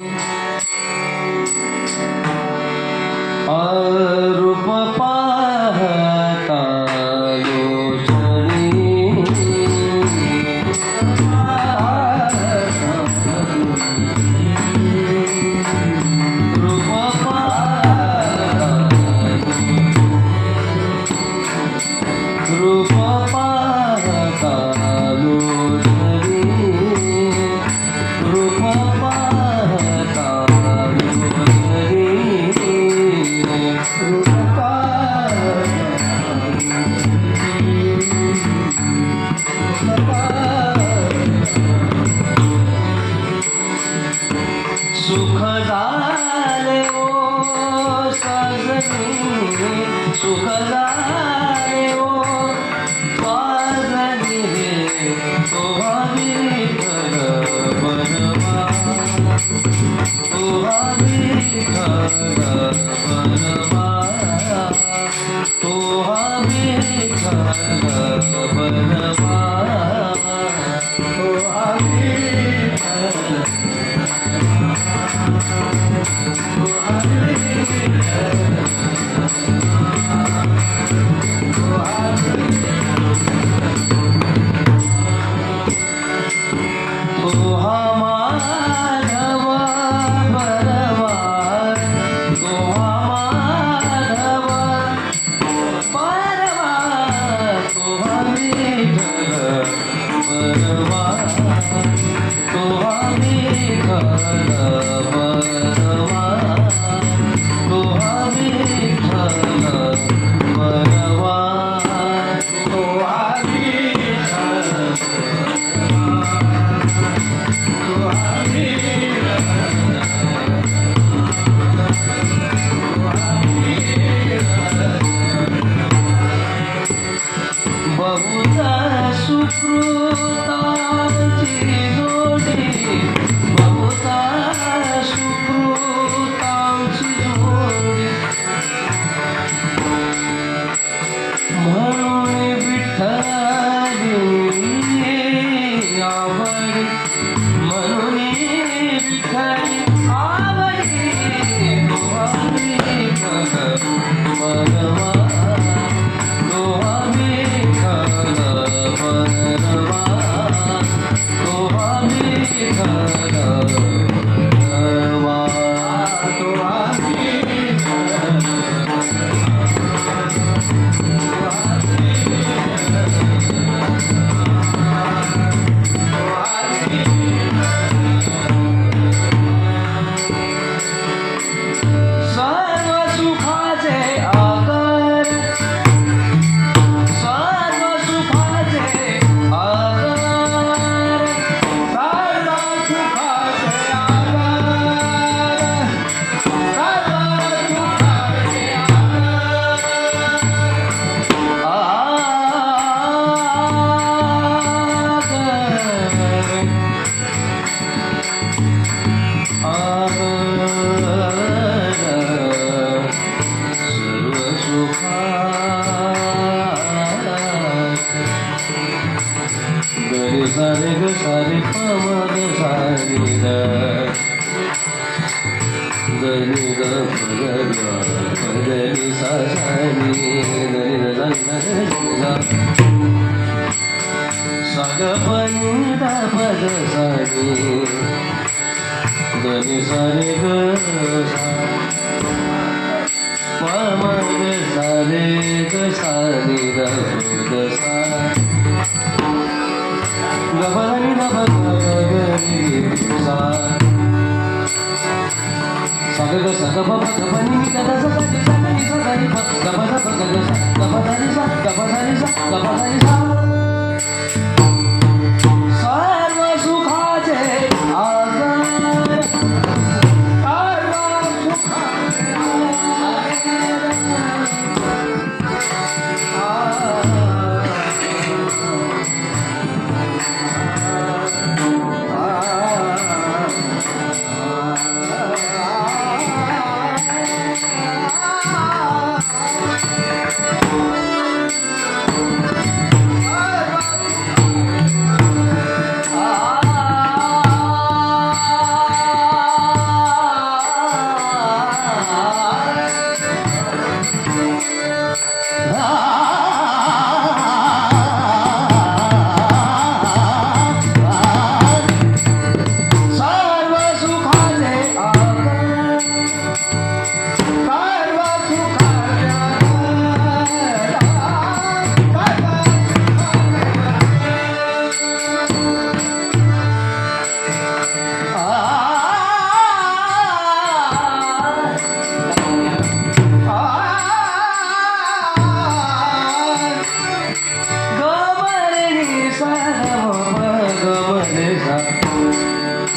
Thank you. सुख झाले ओ साजनी रे तोहा विठ्ठल बनवा। तोहा विठ्ठल बनवा। तोहा विठ्ठल बनवा। तोहा विठ्ठल रे सा रे ग सा रे पा मा ग सा रे ग ग सग ग प ग ग प ग ग सा सा सारे ग सानी ग सा गबनी द गरी सा ग सग ग नि द द स ग स ग सा रे ग नि प ग प ग ग सा ग ब द नि सा ग ब द नि सा ग ब द नि सा सर्व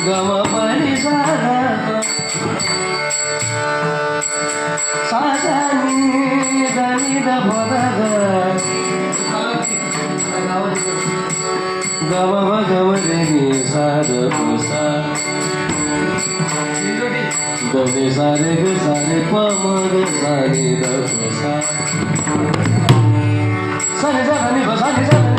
गम परी सारा साधा नी दनी द भोग गम गम देनी साध पुसा दने सारे ग सारे पमग सारे द पुसा सारे जा धनी बसा